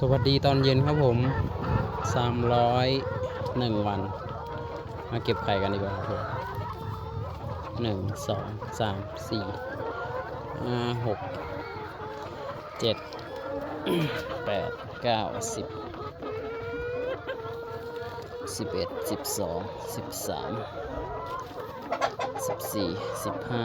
สวัสดีตอนเย็นครับผมสามร้อยหนึ่งวัน มาเก็บไข่กันดีกว่าครับหนึ่งสองสามสี่ห้าหกเจ็ดแปดเก้าสิบสิบเอ็ดสิบสองสิบสามสิบสี่สิบห้า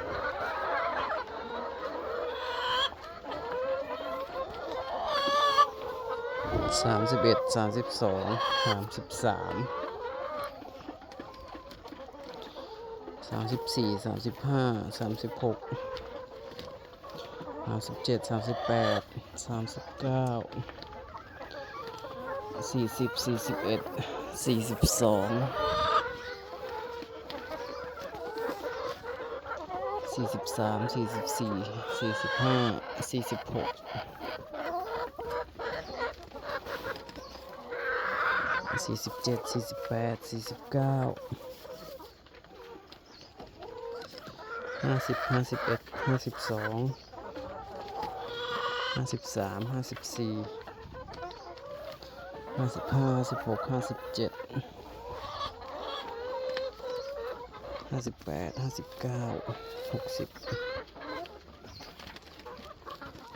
สามสิบเอ็ดสามสิบสองสามสิบสามสามสิบสี่สามสิบห้าสามสิบหกสามสิบเจ็ดสามสิบแปดสามสิบเก้าสี่สิบสี่สิบเอ็ดสี่สิบสองสี่สิบสามสี่สิบสี่สี่สิบห้าสี่สิบหก สี่สิบเจ็ดสี่สิบแปดสี่สิบเก้าห้าสิบห้าสิบเอ็ดห้าสิบสองห้าสิบสามห้าสิบสี่ห้าสิบห้าห้าสิบหกห้าสิบเจ็ดห้าสิบแปดห้าสิบเก้าหกสิบ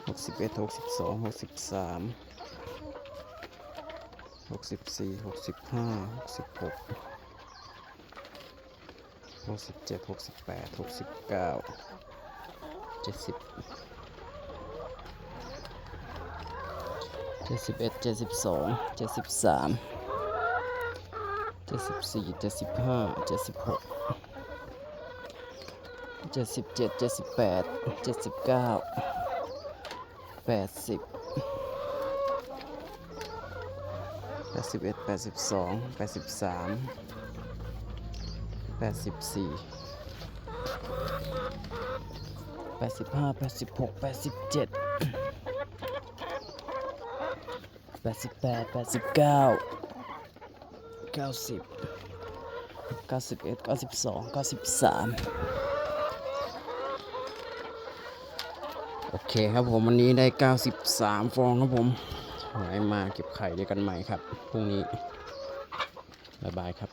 หกสิบเอ็ดหกสิบสองหกสิบสาม หกสิบสี่หกสิบห้าหกสิบหกหกสิบเจ็ดหกสิบแปดหกสิบเก้าเจ็ดสิบเจ็ดสิบเอ็ดเจ็ดสิบสองเจ็ดสิบสามเจ็ดสิบสี่เจ็ดสิบห้าเจ็ดสิบหกเจ็ดสิบเจ็ดเจ็ดสิบแปดเจ็ดสิบเก้าแปดสิบ แปดสิบเอ็ดแปดสิบสองแปดสิบสามแปดสิบสี่แปดสิบห้าแปดสิบหกแปดสิบเจ็ดแปดสิบแปดแปดสิบเก้าเก้าสิบเก้าสิบเอ็ดเก้าสิบสองเก้าสิบสามโอเคครับผมวันนี้ได้ 93 ฟองครับผม ไว้มาเก็บไข่ด้วยกันใหม่ครับพรุ่งนี้บ๊ายบายครับ